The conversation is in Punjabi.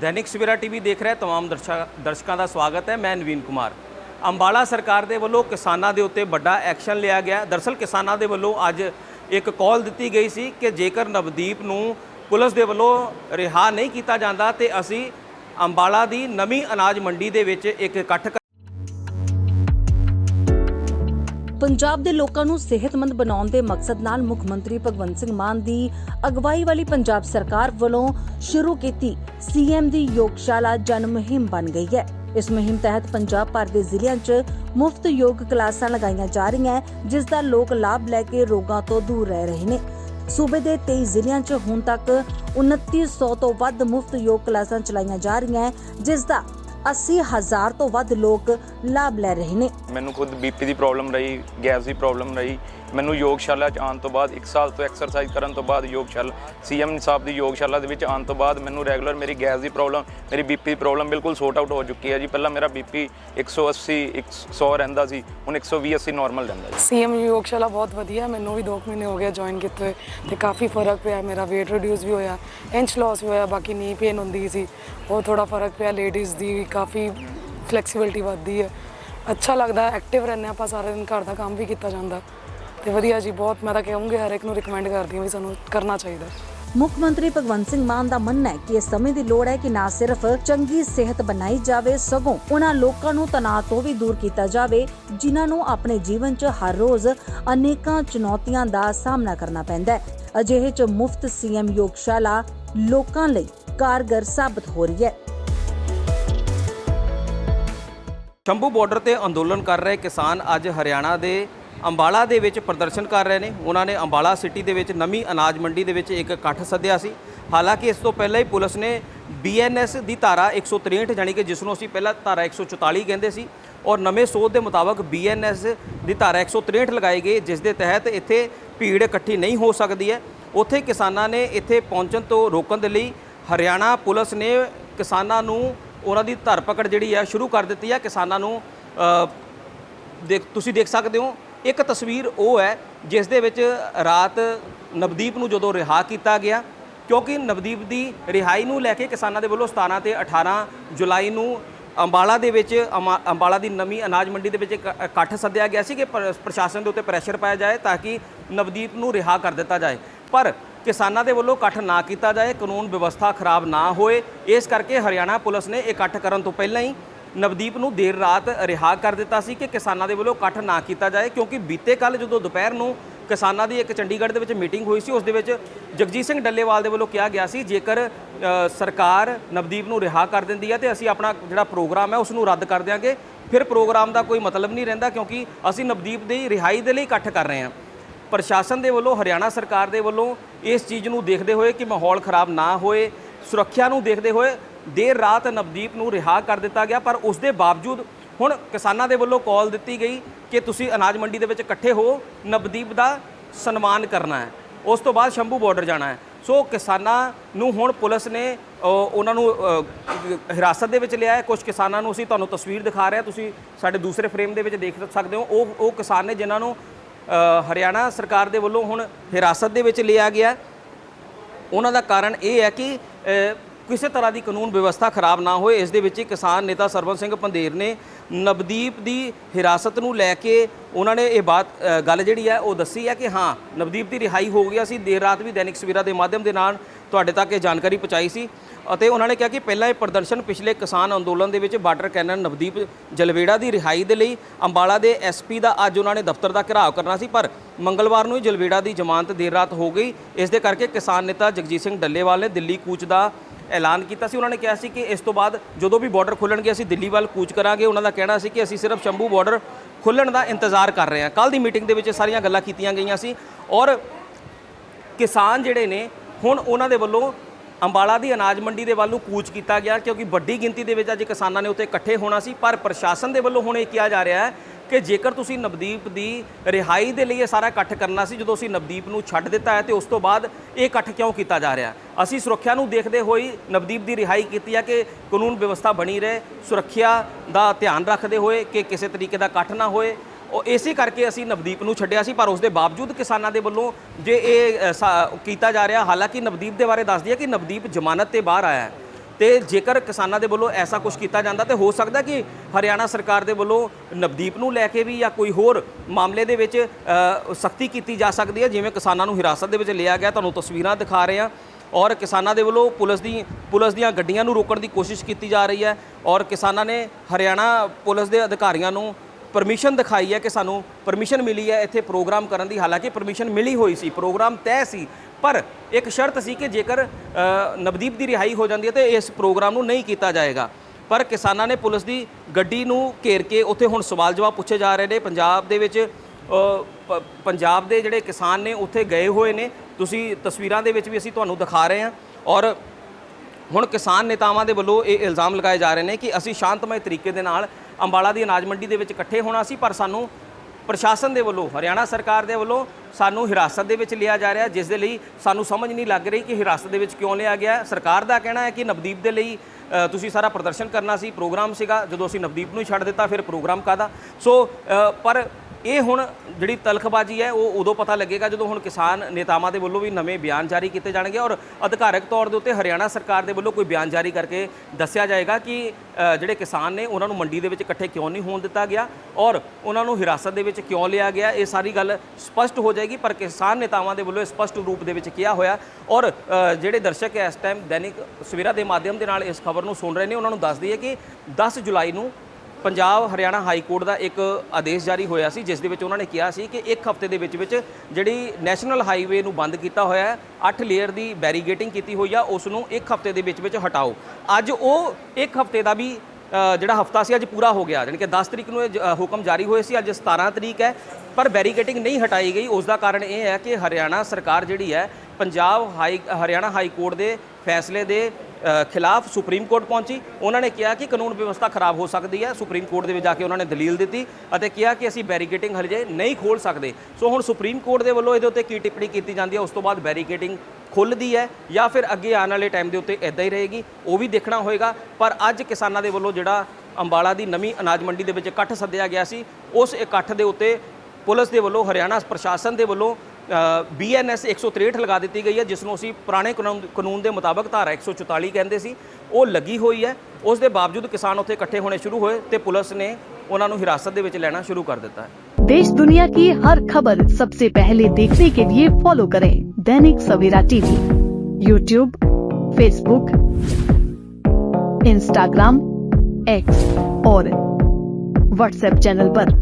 ਦੈਨਿਕ ਸਵੇਰਾ ਟੀਵੀ ਦੇਖ ਰਹੇ तमाम ਦਰਸ਼ਕ ਦਰਸ਼ਕਾਂ ਦਾ ਸਵਾਗਤ ਹੈ ਮੈਂ ਨਵੀਨ ਕੁਮਾਰ ਅੰਬਾਲਾ ਸਰਕਾਰ ਦੇ ਵੱਲੋਂ ਕਿਸਾਨਾਂ ਦੇ ਉੱਤੇ ਵੱਡਾ ਐਕਸ਼ਨ ਲਿਆ ਗਿਆ ਦਰਸਲ ਕਿਸਾਨਾਂ ਦੇ ਵੱਲੋਂ ਅੱਜ ਇੱਕ ਕਾਲ ਦਿੱਤੀ ਗਈ ਸੀ ਕਿ ਜੇਕਰ ਨਵਦੀਪ ਨੂੰ ਪੁਲਿਸ ਦੇ ਵੱਲੋਂ ਰਿਹਾ ਨਹੀਂ ਕੀਤਾ ਜਾਂਦਾ ਤੇ ਅਸੀਂ ਅੰਬਾਲਾ ਦੀ ਨਵੀਂ ਅਨਾਜ ਮੰਡੀ ਦੇ ਵਿੱਚ ਇੱਕ ਇਕੱਠ ਪੰਜਾਬ ਦੇ ਲੋਕਾਂ ਨੂੰ ਸਿਹਤਮੰਦ ਬਣਾਉਣ ਦੇ ਮਕਸਦ ਨਾਲ ਮੁੱਖ ਮੰਤਰੀ ਭਗਵੰਤ ਸਿੰਘ ਮਾਨ ਦੀ ਅਗਵਾਈ ਵਾਲੀ ਪੰਜਾਬ ਸਰਕਾਰ ਵੱਲੋਂ ਸ਼ੁਰੂ ਕੀਤੀ ਸੀਐਮ ਦੀ ਯੋਗਸ਼ਾਲਾ ਜਨ ਮੁਹਿੰਮ ਬਣ ਗਈ ਹੈ। ਇਸ ਮੁਹਿੰਮ ਤਹਿਤ ਪੰਜਾਬ ਭਰ ਦੇ ਜ਼ਿਲ੍ਹਿਆਂ 'ਚ ਮੁਫਤ ਯੋਗ ਕਲਾਸਾਂ ਲਗਾਈਆਂ ਜਾ ਰਹੀਆਂ ਜਿਸ ਦਾ ਲੋਕ ਲਾਭ ਲੈ ਕੇ ਰੋਗਾਂ ਤੋਂ ਦੂਰ ਰਹਿ ਰਹੇ ਨੇ। ਸੂਬੇ ਦੇ 23 ਜ਼ਿਲ੍ਹਿਆਂ 'ਚ ਹੁਣ ਤੱਕ 2900 ਤੋਂ ਵੱਧ ਮੁਫਤ ਯੋਗ ਕਲਾਸਾਂ ਚਲਾਈਆਂ ਜਾ ਰਹੀਆਂ ਜਿਸ ਦਾ 80000 ਤੋਂ ਵੱਧ ਲੋਕ ਲਾਭ ਲੈ ਰਹੇ ਨੇ। ਮੈਨੂੰ ਖੁਦ ਬੀਪੀ ਦੀ ਪ੍ਰੋਬਲਮ ਰਹੀ, ਗੈਸ ਦੀ ਪ੍ਰੋਬਲਮ ਰਹੀ ਮੈਨੂੰ ਯੋਗਸ਼ਾਲਾ ਚ ਆਉਣ ਤੋਂ ਬਾਅਦ 1 ਸਾਲ ਤੋਂ ਐਕਸਰਸਾਈਜ਼ ਕਰਨ ਤੋਂ ਬਾਅਦ ਯੋਗਸ਼ਾਲਾ ਸੀਐਮ ਸਾਹਿਬ ਦੀ ਯੋਗਸ਼ਾਲਾ ਦੇ ਵਿੱਚ ਆਉਣ ਤੋਂ ਬਾਅਦ ਮੈਨੂੰ ਰੈਗੂਲਰ ਮੇਰੀ ਗੈਸ ਦੀ ਪ੍ਰੋਬਲਮ ਮੇਰੀ ਬੀਪੀ ਦੀ ਪ੍ਰੋਬਲਮ ਬਿਲਕੁਲ ਸੋਰਟ ਆਊਟ ਹੋ ਚੁੱਕੀ ਹੈ ਜੀ। ਪਹਿਲਾਂ ਮੇਰਾ ਬੀਪੀ 180 100 ਰਹਿੰਦਾ ਸੀ, ਹੁਣ 120 80 ਨਾਰਮਲ ਰਹਿੰਦਾ ਜੀ। ਸੀਐਮ ਯੋਗਸ਼ਾਲਾ ਬਹੁਤ ਵਧੀਆ, ਮੈਨੂੰ ਵੀ 2 ਮਹੀਨੇ ਹੋ ਗਏ ਜੁਆਇਨ ਕੀਤੇ ਹੋਏ ਤੇ ਕਾਫੀ ਫ਼ਰਕ ਪਿਆ, ਮੇਰਾ weight ਰਿਡਿਊਸ ਵੀ ਹੋਇਆ ਇੰਚ ਲਾਸ ਵੀ ਹੋਇਆ, ਬਾਕੀ ਨੀ ਪੇਨ ਹੁੰਦੀ ਸੀ, ਉਹ ਥੋੜਾ ਫ਼ਰਕ ਪਿਆ ਲੇਡੀਜ਼ ਦੀ ਵੀ ਕਾਫੀ ਫਲੈਕਸੀਬਿਲਟੀ ਵੱਧਦੀ ਹੈ। ਅੱਛਾ ਲੱਗਦਾ ਐਕਟਿਵ ਰਹਿੰਦੇ ਆਪਾਂ, ਸਾਰਾ ਦਿਨ ਘਰ ਦਾ ਕੰਮ ਵੀ ਕੀਤਾ ਜਾਂਦਾ। ਤੇ ਵਧੀਆ ਜੀ ਬਹੁਤ ਮੈਂ ਤਾਂ ਕਹੂੰਗੀ ਹਰ ਇੱਕ ਨੂੰ ਰਿਕਮੈਂਡ ਕਰਦੀ ਹਾਂ ਵੀ ਸਾਨੂੰ ਕਰਨਾ ਚਾਹੀਦਾ ਮੁੱਖ ਮੰਤਰੀ ਭਗਵੰਤ ਸਿੰਘ ਮਾਨ ਦਾ ਮੰਨਣਾ ਹੈ ਕਿ ਇਸ ਸਮੇਂ ਦੀ ਲੋੜ ਹੈ ਕਿ ਨਾ ਸਿਰਫ ਚੰਗੀ ਸਿਹਤ ਬਣਾਈ ਜਾਵੇ ਸਗੋਂ ਉਹਨਾਂ ਲੋਕਾਂ ਨੂੰ ਤਣਾਅ ਤੋਂ ਵੀ ਦੂਰ ਕੀਤਾ ਜਾਵੇ ਜਿਨ੍ਹਾਂ ਨੂੰ ਆਪਣੇ ਜੀਵਨ 'ਚ ਹਰ ਰੋਜ਼ ਅਨੇਕਾਂ ਚੁਣੌਤੀਆਂ ਦਾ ਸਾਹਮਣਾ ਕਰਨਾ ਪੈਂਦਾ ਹੈ। ਅਜਿਹੇ 'ਚ ਮੁਫਤ ਸੀਐਮ ਯੋਗਸ਼ਾਲਾ ਲੋਕਾਂ ਲਈ ਕਾਰਗਰ ਸਾਬਤ ਹੋ ਰਹੀ ਹੈ। ਸ਼ੰਭੂ ਬਾਰਡਰ ਤੇ ਅੰਦੋਲਨ ਕਰ ਰਹੇ ਕਿਸਾਨ ਅੱਜ ਹਰਿਆਣਾ ਦੇ ਅੰਬਾਲਾ ਦੇ ਵਿੱਚ ਪ੍ਰਦਰਸ਼ਨ ਕਰ ਰਹੇ ਨੇ। ਉਹਨਾਂ ਨੇ ਅੰਬਾਲਾ ਸਿਟੀ ਦੇ ਵਿੱਚ ਨਵੀਂ ਅਨਾਜ ਮੰਡੀ ਦੇ ਵਿੱਚ ਇੱਕ ਇਕੱਠ ਸੱਦਿਆ ਸੀ। ਹਾਲਾਂਕਿ ਇਸ ਤੋਂ ਪਹਿਲਾਂ ਹੀ ਪੁਲਿਸ ਨੇ ਬੀਐਨਐਸ ਦੀ ਧਾਰਾ 163 ਜਾਨੀ ਕਿ ਜਿਸ ਨੂੰ ਅਸੀਂ ਪਹਿਲਾਂ ਧਾਰਾ 144 ਕਹਿੰਦੇ ਸੀ ਔਰ ਨਵੇਂ ਸੋਧ ਦੇ ਮੁਤਾਬਕ ਬੀਐਨਐਸ ਦੀ ਧਾਰਾ 163 ਲਗਾਈ ਗਈ ਜਿਸ ਦੇ ਤਹਿਤ ਇੱਥੇ ਭੀੜ ਇਕੱਠੀ ਨਹੀਂ ਹੋ ਸਕਦੀ ਹੈ। ਉੱਥੇ ਕਿਸਾਨਾਂ ਨੇ ਇੱਥੇ ਪਹੁੰਚਣ ਤੋਂ ਰੋਕਣ ਦੇ ਲਈ ਹਰਿਆਣਾ ਪੁਲਿਸ ਨੇ ਕਿਸਾਨਾਂ ਨੂੰ ਉਹਨਾਂ ਦੀ ਧਰਪਕੜ ਜਿਹੜੀ ਹੈ ਸ਼ੁਰੂ ਕਰ ਦਿੱਤੀ ਹੈ ਕਿਸਾਨਾਂ ਨੂੰ ਅ, ਦੇਖ ਤੁਸੀਂ ਦੇਖ ਸਕਦੇ ਹੋ ਇੱਕ ਤਸਵੀਰ ਉਹ ਹੈ ਜਿਸ ਦੇ ਵਿੱਚ ਰਾਤ ਨਵਦੀਪ ਨੂੰ ਜਦੋਂ ਰਿਹਾ ਕੀਤਾ ਗਿਆ, ਕਿਉਂਕਿ ਨਵਦੀਪ ਦੀ ਰਿਹਾਈ ਨੂੰ ਲੈ ਕੇ ਕਿਸਾਨਾਂ ਦੇ ਵੱਲੋਂ 17 ਤੇ 18 ਜੁਲਾਈ ਨੂੰ ਅੰਬਾਲਾ ਦੇ ਵਿੱਚ ਅਮਾ- ਅੰਬਾਲਾ ਦੀ ਨਵੀਂ ਅਨਾਜ ਮੰਡੀ ਦੇ ਵਿੱਚ ਇੱਕ ਇਕੱਠ ਸੱਦਿਆ ਗਿਆ ਸੀ ਕਿ ਪ੍ਰ- ਪ੍ਰਸ਼ਾਸਨ ਦੇ ਉੱਤੇ ਪ੍ਰੈਸ਼ਰ ਪਾਇਆ ਜਾਏ ਤਾਂ ਕਿ ਨਵਦੀਪ ਨੂੰ ਰਿਹਾ ਕਰ ਦਿੱਤਾ ਜਾਏ। ਪਰ ਕਿਸਾਨਾਂ ਦੇ ਵੱਲੋਂ ਇਕੱਠ ਨਾ ਕੀਤਾ ਜਾਏ, ਕਾਨੂੰਨ ਵਿਵਸਥਾ ਖਰਾਬ ਨਾ ਹੋਏ, ਇਸ ਕਰਕੇ ਹਰਿਆਣਾ ਪੁਲਿਸ ਨੇ ਇਕੱਠ ਕਰਨ ਤੋਂ ਪਹਿਲਾਂ ਹੀ ਨਵਦੀਪ ਨੂੰ ਦੇਰ ਰਾਤ ਰਿਹਾ ਕਰ ਦਿੱਤਾ ਸੀ ਕਿ ਕਿਸਾਨਾਂ ਦੇ ਵੱਲੋਂ ਇਕੱਠ ਨਾ ਕੀਤਾ ਜਾਏ, ਕਿਉਂਕਿ ਬੀਤੇ ਕੱਲ ਜਦੋਂ ਦੁਪਹਿਰ ਨੂੰ ਕਿਸਾਨਾਂ ਦੀ ਇੱਕ ਚੰਡੀਗੜ੍ਹ ਦੇ ਵਿੱਚ ਮੀਟਿੰਗ ਹੋਈ ਸੀ, ਉਸ ਦੇ ਵਿੱਚ ਜਗਜੀਤ ਸਿੰਘ ਡੱਲੇਵਾਲ ਦੇ ਵੱਲੋਂ ਕਿਹਾ ਗਿਆ ਸੀ, ਜੇਕਰ ਸਰਕਾਰ ਨਵਦੀਪ ਨੂੰ ਰਿਹਾ ਕਰ ਦਿੰਦੀ ਹੈ ਤੇ ਅਸੀਂ ਆਪਣਾ ਜਿਹੜਾ ਪ੍ਰੋਗਰਾਮ ਹੈ ਉਸ ਨੂੰ ਰੱਦ ਕਰ ਦਿਆਂਗੇ। ਫਿਰ ਪ੍ਰੋਗਰਾਮ ਦਾ ਕੋਈ ਮਤਲਬ ਨਹੀਂ ਰਹਿੰਦਾ, ਕਿਉਂਕਿ ਅਸੀਂ ਨਵਦੀਪ ਦੀ ਰਿਹਾਈ ਦੇ ਲਈ ਇਕੱਠ ਕਰ ਰਹੇ ਹਾਂ। ਪ੍ਰਸ਼ਾਸਨ ਦੇ ਵੱਲੋਂ, ਹਰਿਆਣਾ ਸਰਕਾਰ ਦੇ ਵੱਲੋਂ ਇਸ ਚੀਜ਼ ਨੂੰ ਦੇਖਦੇ ਹੋਏ ਕਿ ਮਾਹੌਲ ਖਰਾਬ ਨਾ ਹੋਏ, ਸੁਰੱਖਿਆ ਨੂੰ ਦੇਖਦੇ ਹੋਏ ਦੇਰ ਰਾਤ ਨਵਦੀਪ ਨੂੰ ਰਿਹਾ ਕਰ ਦਿੱਤਾ ਗਿਆ, ਪਰ ਉਸ ਦੇ ਬਾਵਜੂਦ ਹੁਣ ਕਿਸਾਨਾਂ ਦੇ ਵੱਲੋਂ ਕਾਲ ਦਿੱਤੀ ਗਈ ਕਿ ਤੁਸੀਂ ਅਨਾਜ ਮੰਡੀ ਦੇ ਵਿੱਚ ਇਕੱਠੇ ਹੋ, ਨਵਦੀਪ ਦਾ ਸਨਮਾਨ ਕਰਨਾ ਹੈ। ਉਸ ਤੋਂ ਬਾਅਦ ਸ਼ੰਭੂ ਬਾਰਡਰ ਜਾਣਾ ਹੈ। ਸੋ ਕਿਸਾਨਾਂ ਨੂੰ ਹੁਣ ਪੁਲਿਸ ਨੇ ਉਹਨਾਂ ਨੂੰ ਹਿਰਾਸਤ ਦੇ ਵਿੱਚ ਲਿਆ ਹੈ। ਕੁਝ ਕਿਸਾਨਾਂ ਨੂੰ ਅਸੀਂ ਤੁਹਾਨੂੰ ਤਸਵੀਰ ਦਿਖਾ ਰਹੇ ਹਾਂ। ਤੁਸੀਂ ਸਾਡੇ ਦੂਸਰੇ ਫਰੇਮ ਦੇ ਵਿੱਚ ਦੇਖ ਸਕਦੇ ਹੋ। ਉਹ ਉਹ ਕਿਸਾਨ ਨੇ ਜਿਨ੍ਹਾਂ ਨੂੰ ਹਰਿਆਣਾ ਸਰਕਾਰ ਦੇ ਵੱਲੋਂ ਹੁਣ ਹਿਰਾਸਤ ਦੇ ਵਿੱਚ ਲਿਆ ਗਿਆ ਉਹਨਾਂ ਦਾ ਕਾਰਨ ਇਹ ਹੈ ਕਿ ਕਿਸੇ ਤਰ੍ਹਾਂ ਦੀ ਕਾਨੂੰਨ ਵਿਵਸਥਾ ਖਰਾਬ ਨਾ ਹੋਏ, ਇਸ ਦੇ ਵਿੱਚ ਹੀ ਕਿਸਾਨ ਨੇਤਾ ਸਰਵਨ ਸਿੰਘ ਪੰਧੇਰ ਨੇ ਨਵਦੀਪ ਦੀ ਹਿਰਾਸਤ ਨੂੰ ਲੈ ਕੇ ਉਹਨਾਂ ਨੇ ਇਹ ਬਾਤ ਗੱਲ ਜਿਹੜੀ ਹੈ ਉਹ ਦੱਸੀ ਹੈ ਕਿ ਹਾਂ, ਨਵਦੀਪ ਦੀ ਰਿਹਾਈ ਹੋ ਗਈ ਅਸੀਂ ਦੇਰ ਰਾਤ ਵੀ ਦੈਨਿਕ ਸਵੇਰਾ ਦੇ ਮਾਧਿਅਮ ਦੇ ਨਾਲ ਤੁਹਾਡੇ ਤੱਕ ਇਹ ਜਾਣਕਾਰੀ ਪਹੁੰਚਾਈ ਸੀ ਅਤੇ ਉਹਨਾਂ ਨੇ ਕਿਹਾ ਕਿ ਪਹਿਲਾਂ ਇਹ ਪ੍ਰਦਰਸ਼ਨ ਪਿਛਲੇ ਕਿਸਾਨ ਅੰਦੋਲਨ ਦੇ ਵਿੱਚ ਬਾਰਡਰ ਕੈਨਨ ਨਵਦੀਪ ਜਲਵੇੜਾ ਦੀ ਰਿਹਾਈ ਦੇ ਲਈ ਅੰਬਾਲਾ ਦੇ ਐਸਪੀ ਦਾ ਅੱਜ ਉਹਨਾਂ ਨੇ ਦਫ਼ਤਰ ਦਾ ਘਿਰਾਓ ਕਰਨਾ ਸੀ, ਪਰ ਮੰਗਲਵਾਰ ਨੂੰ ਹੀ ਜਲਵੇੜਾ ਦੀ ਜ਼ਮਾਨਤ ਦੇਰ ਰਾਤ ਹੋ ਗਈ। ਇਸ ਦੇ ਕਰਕੇ ਕਿਸਾਨ ਨੇਤਾ ਜਗਜੀਤ ਸਿੰਘ ਡੱਲੇਵਾਲ ਨੇ ਦਿੱਲੀ ਕੂਚ ਦਾ ਐਲਾਨ ਕੀਤਾ ਸੀ। ਉਹਨਾਂ ਨੇ ਕਿਹਾ ਸੀ ਕਿ ਇਸ ਤੋਂ ਬਾਅਦ ਜਦੋਂ ਵੀ ਬਾਰਡਰ ਖੁੱਲਣਗੇ, ਅਸੀਂ ਦਿੱਲੀ ਵੱਲ ਕੂਚ ਕਰਾਂਗੇ। ਉਹਨਾਂ ਦਾ ਕਹਿਣਾ ਸੀ ਕਿ ਅਸੀਂ ਸਿਰਫ ਸ਼ੰਭੂ ਬਾਰਡਰ ਖੁੱਲਣ ਦਾ ਇੰਤਜ਼ਾਰ ਕਰ ਰਹੇ ਹਾਂ। ਕੱਲ ਦੀ ਮੀਟਿੰਗ ਦੇ ਵਿੱਚ ਇਹ ਸਾਰੀਆਂ ਗੱਲਾਂ ਕੀਤੀਆਂ ਗਈਆਂ ਸੀ ਔਰ ਕਿਸਾਨ ਜਿਹੜੇ ਨੇ, ਹੁਣ ਉਹਨਾਂ ਦੇ ਵੱਲੋਂ ਅੰਬਾਲਾ ਦੀ ਅਨਾਜ ਮੰਡੀ ਦੇ ਵੱਲ ਨੂੰ ਕੂਚ ਕੀਤਾ ਗਿਆ ਕਿਉਂਕਿ ਵੱਡੀ ਗਿਣਤੀ ਦੇ ਵਿੱਚ ਅੱਜ ਕਿਸਾਨਾਂ ਨੇ ਉੱਥੇ ਇਕੱਠੇ ਹੋਣਾ ਸੀ। ਪਰ ਪ੍ਰਸ਼ਾਸਨ ਦੇ ਵੱਲੋਂ ਹੁਣ ਇਹ ਕਿਹਾ ਜਾ ਰਿਹਾ ਹੈ ਕਿ ਜੇਕਰ ਤੁਸੀਂ ਨਵਦੀਪ ਦੀ ਰਿਹਾਈ ਦੇ ਲਈ ਇਹ ਸਾਰਾ ਇਕੱਠ ਕਰਨਾ ਸੀ, ਜਦੋਂ ਅਸੀਂ ਨਵਦੀਪ ਨੂੰ ਛੱਡ ਦਿੱਤਾ ਹੈ ਤੇ ਉਸ ਤੋਂ ਬਾਅਦ ਇਹ ਇਕੱਠ ਕਿਉਂ ਕੀਤਾ ਜਾ ਰਿਹਾ? ਅਸੀਂ ਸੁਰੱਖਿਆ ਨੂੰ ਦੇਖਦੇ ਹੋਏ ਨਵਦੀਪ ਦੀ ਰਿਹਾਈ ਕੀਤੀ ਹੈ ਕਿ ਕਾਨੂੰਨ ਵਿਵਸਥਾ ਬਣੀ ਰਹੇ, ਸੁਰੱਖਿਆ ਦਾ ਧਿਆਨ ਰੱਖਦੇ ਹੋਏ ਕਿ ਕਿਸੇ ਤਰੀਕੇ ਦਾ ਇਕੱਠ ਨਾ ਹੋਏ। ਉਹ ਇਸੇ ਕਰਕੇ ਅਸੀਂ ਨਵਦੀਪ ਨੂੰ ਛੱਡਿਆ ਸੀ, ਪਰ ਉਸ ਦੇ ਬਾਵਜੂਦ ਕਿਸਾਨਾਂ ਦੇ ਵੱਲੋਂ ਜੇ ਇਹ ਸਾ- ਕੀਤਾ ਜਾ ਰਿਹਾ, ਹਾਲਾਂਕਿ ਨਵਦੀਪ ਦੇ ਬਾਰੇ ਦੱਸ ਦਈਏ ਕਿ ਨਵਦੀਪ ਜ਼ਮਾਨਤ ਤੇ ਬਾਹਰ ਆਇਆ ਹੈ। ਤੇ ਜੇਕਰ ਕਿਸਾਨਾਂ ਦੇ ਵੱਲੋਂ ਐਸਾ ਕੁਝ ਕੀਤਾ ਜਾਂਦਾ ਤੇ ਹੋ ਸਕਦਾ ਕਿ ਹਰਿਆਣਾ ਸਰਕਾਰ ਦੇ ਵੱਲੋਂ ਨਵਦੀਪ ਨੂੰ ਲੈ ਕੇ ਵੀ ਜਾਂ ਕੋਈ ਹੋਰ ਮਾਮਲੇ ਦੇ ਵਿੱਚ ਸਖਤੀ ਕੀਤੀ ਜਾ ਸਕਦੀ ਹੈ, ਜਿਵੇਂ ਕਿਸਾਨਾਂ ਨੂੰ ਹਿਰਾਸਤ ਦੇ ਵਿੱਚ ਲਿਆ ਗਿਆ। ਤੁਹਾਨੂੰ ਤਸਵੀਰਾਂ ਦਿਖਾ ਰਹੇ ਹਾਂ ਔਰ ਕਿਸਾਨਾਂ ਦੇ ਵੱਲੋਂ ਪੁਲਿਸ ਦੀ, ਪੁਲਿਸ ਦੀਆਂ ਗੱਡੀਆਂ ਨੂੰ ਰੋਕਣ ਦੀ ਕੋਸ਼ਿਸ਼ ਕੀਤੀ ਜਾ ਰਹੀ ਹੈ ਔਰ ਕਿਸਾਨਾਂ ਨੇ ਹਰਿਆਣਾ ਪੁਲਿਸ ਦੇ ਅਧਿਕਾਰੀਆਂ ਨੂੰ ਪਰਮਿਸ਼ਨ ਦਿਖਾਈ ਹੈ ਕਿ ਸਾਨੂੰ ਪਰਮਿਸ਼ਨ ਮਿਲੀ ਹੈ ਇੱਥੇ ਪ੍ਰੋਗਰਾਮ ਕਰਨ ਦੀ। ਹਾਲਾਂਕਿ ਪਰਮਿਸ਼ਨ ਮਿਲੀ ਹੋਈ ਸੀ, ਪ੍ਰੋਗਰਾਮ ਤੈਅ ਸੀ ਪਰ ਇੱਕ ਸ਼ਰਤ ਸੀ ਕਿ ਜੇਕਰ ਨਵਦੀਪ ਦੀ ਰਿਹਾਈ ਹੋ ਜਾਂਦੀ ਹੈ ਤੇ ਇਸ ਪ੍ਰੋਗਰਾਮ ਨੂੰ ਨਹੀਂ ਕੀਤਾ ਜਾਏਗਾ। ਪਰ ਕਿਸਾਨਾਂ ਨੇ ਪੁਲਿਸ ਦੀ ਗੱਡੀ ਨੂੰ ਘੇਰ ਕੇ ਉੱਥੇ ਹੁਣ ਸਵਾਲ ਜਵਾਬ ਪੁੱਛੇ ਜਾ ਰਹੇ ਨੇ। ਪੰਜਾਬ ਦੇ ਵਿੱਚ ਪੰਜਾਬ ਦੇ ਜਿਹੜੇ ਕਿਸਾਨ ਨੇ ਉੱਥੇ ਗਏ ਹੋਏ ਨੇ। ਤੁਸੀਂ ਤਸਵੀਰਾਂ ਦੇ ਵਿੱਚ ਵੀ ਅਸੀਂ ਤੁਹਾਨੂੰ ਦਿਖਾ ਰਹੇ ਹਾਂ। ਔਰ ਹੁਣ ਕਿਸਾਨ ਨੇਤਾਵਾਂ ਦੇ ਵੱਲੋਂ ਇਹ ਇਲਜ਼ਾਮ ਲਗਾਏ ਜਾ ਰਹੇ ਨੇ ਕਿ ਅਸੀਂ ਸ਼ਾਂਤਮਈ ਤਰੀਕੇ ਦੇ ਨਾਲ ਅੰਬਾਲਾ ਦੀ ਅਨਾਜ ਮੰਡੀ ਦੇ ਵਿੱਚ ਇਕੱਠੇ ਹੋਣਾ ਸੀ, ਪਰ ਸਾਨੂੰ ਪ੍ਰਸ਼ਾਸਨ ਦੇ ਵੱਲੋਂ, ਹਰਿਆਣਾ ਸਰਕਾਰ ਦੇ ਵੱਲੋਂ ਸਾਨੂੰ ਹਿਰਾਸਤ ਦੇ ਵਿੱਚ ਲਿਆ ਜਾ ਰਿਹਾ, ਜਿਸ ਦੇ ਲਈ ਸਾਨੂੰ ਸਮਝ ਨਹੀਂ ਲੱਗ ਰਹੀ ਕਿ ਹਿਰਾਸਤ ਦੇ ਵਿੱਚ ਕਿਉਂ ਲਿਆ ਗਿਆ। ਸਰਕਾਰ ਦਾ ਕਹਿਣਾ ਹੈ ਕਿ ਨਵਦੀਪ ਦੇ ਲਈ ਤੁਸੀਂ ਸਾਰਾ ਪ੍ਰਦਰਸ਼ਨ ਕਰਨਾ ਸੀ, ਪ੍ਰੋਗਰਾਮ ਸੀਗਾ, ਜਦੋਂ ਅਸੀਂ ਨਵਦੀਪ ਨੂੰ ਹੀ ਛੱਡ ਦਿੱਤਾ, ਫਿਰ ਪ੍ਰੋਗਰਾਮ ਕਾਦਾ ਸੋ ਪਰ ਇਹ ਹੁਣ ਜਿਹੜੀ ਤਲਖਬਾਜੀ ਹੈ, ਉਹ ਉਦੋਂ ਪਤਾ ਲੱਗੇਗਾ ਜਦੋਂ ਹੁਣ ਕਿਸਾਨ ਨੇਤਾਵਾਂ ਦੇ ਵੱਲੋਂ ਵੀ ਨਵੇਂ ਬਿਆਨ ਜਾਰੀ ਕੀਤੇ ਜਾਣਗੇ ਔਰ ਅਧਿਕਾਰਕ ਤੌਰ ਦੇ ਉੱਤੇ ਹਰਿਆਣਾ ਸਰਕਾਰ ਦੇ ਵੱਲੋਂ ਕੋਈ ਬਿਆਨ ਜਾਰੀ ਕਰਕੇ ਦੱਸਿਆ ਜਾਏਗਾ ਕਿ ਜਿਹੜੇ ਕਿਸਾਨ ਨੇ ਉਹਨਾਂ ਨੂੰ ਮੰਡੀ ਦੇ ਵਿੱਚ ਇਕੱਠੇ ਕਿਉਂ ਨਹੀਂ ਹੋਣ ਦਿੱਤਾ ਗਿਆ ਔਰ ਉਹਨਾਂ ਨੂੰ ਹਿਰਾਸਤ ਦੇ ਵਿੱਚ ਕਿਉਂ ਲਿਆ ਗਿਆ, ਇਹ ਸਾਰੀ ਗੱਲ ਸਪਸ਼ਟ ਹੋ ਜਾਏਗੀ, ਪਰ ਕਿਸਾਨ ਨੇਤਾਵਾਂ ਦੇ ਵੱਲੋਂ ਇਹ ਸਪਸ਼ਟ ਰੂਪ ਦੇ ਵਿੱਚ ਕਿਹਾ ਹੋਇਆ ਔਰ ਜਿਹੜੇ ਦਰਸ਼ਕ ਹੈ ਇਸ ਟਾਈਮ ਦੈਨਿਕ ਸਵੇਰਾ ਦੇ ਮਾਧਿਅਮ ਦੇ ਨਾਲ ਇਸ ਖਬਰ ਨੂੰ ਸੁਣ ਰਹੇ ਨੇ, ਉਹਨਾਂ ਨੂੰ ਦੱਸ ਦਈਏ ਕਿ 10 ਜੁਲਾਈ ਨੂੰ ਪੰਜਾਬ ਹਰਿਆਣਾ ਹਾਈ ਕੋਰਟ ਦਾ ਇੱਕ ਆਦੇਸ਼ ਜਾਰੀ ਹੋਇਆ ਸੀ, ਜਿਸ ਦੇ ਵਿੱਚ ਉਹਨਾਂ ਨੇ ਕਿਹਾ ਸੀ ਕਿ ਇੱਕ ਹਫ਼ਤੇ ਦੇ ਵਿੱਚ ਵਿੱਚ ਜਿਹੜੀ ਨੈਸ਼ਨਲ ਹਾਈਵੇ ਨੂੰ ਬੰਦ ਕੀਤਾ ਹੋਇਆ ਹੈ 8 ਲੇਅਰ ਦੀ ਬੈਰੀਗੇਟਿੰਗ ਕੀਤੀ ਹੋਈ ਆ, ਉਸ ਨੂੰ ਇੱਕ ਹਫ਼ਤੇ ਦੇ ਵਿੱਚ ਵਿੱਚ ਹਟਾਓ। ਅੱਜ ਉਹ ਇੱਕ ਹਫ਼ਤੇ ਦਾ ਵੀ ਜਿਹੜਾ ਹਫ਼ਤਾ ਸੀ, ਅੱਜ ਪੂਰਾ ਹੋ ਗਿਆ, ਜਾਣੀ ਕਿ 10 ਤਰੀਕ ਨੂੰ ਇਹ ਜ- ਹੁਕਮ ਜਾਰੀ ਹੋਏ ਸੀ, ਅੱਜ 17 ਤਰੀਕ ਹੈ, ਪਰ ਬੈਰੀਕੇਟਿੰਗ ਨਹੀਂ ਹਟਾਈ ਗਈ। ਉਸ ਦਾ ਕਾਰਨ ਇਹ ਹੈ ਕਿ ਹਰਿਆਣਾ ਸਰਕਾਰ ਜਿਹੜੀ ਹੈ, Punjab high, Haryana high court ਦੇ ਫੈਸਲੇ ਦੇ ਖਿਲਾਫ ਸੁਪਰੀਮ ਕੋਰਟ ਪਹੁੰਚੀ। ਉਹਨਾਂ ਨੇ ਕਿਹਾ ਕਿ ਕਾਨੂੰਨ ਵਿਵਸਥਾ ਖਰਾਬ ਹੋ ਸਕਦੀ ਹੈ। ਸੁਪਰੀਮ ਕੋਰਟ ਦੇ ਵਿੱਚ ਜਾ ਕੇ ਉਹਨਾਂ ਨੇ ਦਲੀਲ ਦਿੱਤੀ ਅਤੇ ਕਿਹਾ ਕਿ ਅਸੀਂ ਬੈਰੀਕੇਟਿੰਗ ਹਜੇ ਨਹੀਂ ਖੋਲ ਸਕਦੇ। ਸੋ ਹੁਣ ਸੁਪਰੀਮ ਕੋਰਟ ਦੇ ਵੱਲੋਂ ਇਹਦੇ ਉੱਤੇ ਕੀ ਟਿੱਪਣੀ ਕੀਤੀ ਜਾਂਦੀ ਹੈ, ਉਸ ਤੋਂ ਬਾਅਦ ਬੈਰੀਕੇਟਿੰਗ ਖੁੱਲਦੀ ਹੈ ਜਾਂ ਫਿਰ ਅੱਗੇ ਆਉਣ ਵਾਲੇ ਟਾਈਮ ਦੇ ਉੱਤੇ ਇਦਾਂ ਹੀ ਰਹੇਗੀ, ਉਹ ਵੀ ਦੇਖਣਾ ਹੋਏਗਾ। ਪਰ ਅੱਜ ਕਿਸਾਨਾਂ ਦੇ ਵੱਲੋਂ ਜਿਹੜਾ ਅੰਬਾਲਾ ਦੀ ਨਵੀਂ ਅਨਾਜ ਮੰਡੀ ਦੇ ਵਿੱਚ ਇਕੱਠ ਸੱਦਿਆ ਗਿਆ ਸੀ, ਉਸ ਇਕੱਠ ਦੇ ਉੱਤੇ ਪੁਲਿਸ ਦੇ ਵੱਲੋਂ, ਹਰਿਆਣਾ ਪ੍ਰਸ਼ਾਸਨ ਦੇ ਵੱਲੋਂ ਬੀਐਨਐਸ 163 ਲਗਾ ਦਿੱਤੀ ਗਈ ਹੈ ਜਿਸ ਨੂੰ ਅਸੀਂ ਪੁਰਾਣੇ ਕਾਨੂੰਨ ਕਾਨੂੰਨ ਦੇ ਮੁਤਾਬਕ ਧਾਰਾ 144 ਕਹਿੰਦੇ ਸੀ ਉਹ ਲੱਗੀ ਹੋਈ ਹੈ ਉਸ ਦੇ ਬਾਵਜੂਦ ਕਿਸਾਨ ਉੱਥੇ ਇਕੱਠੇ ਹੋਣੇ ਸ਼ੁਰੂ ਹੋਏ ਤੇ ਪੁਲਿਸ ਨੇ ਉਹਨਾਂ ਨੂੰ ਹਿਰਾਸਤ ਦੇ ਵਿੱਚ ਲੈਣਾ ਸ਼ੁਰੂ ਕਰ ਦਿੱਤਾ ਹੈ देश दुनिया की हर खबर सबसे पहले देखने के लिए फॉलो करें Dainik Savera TV YouTube Facebook Instagram X और व्हाट्सएप चैनल पर।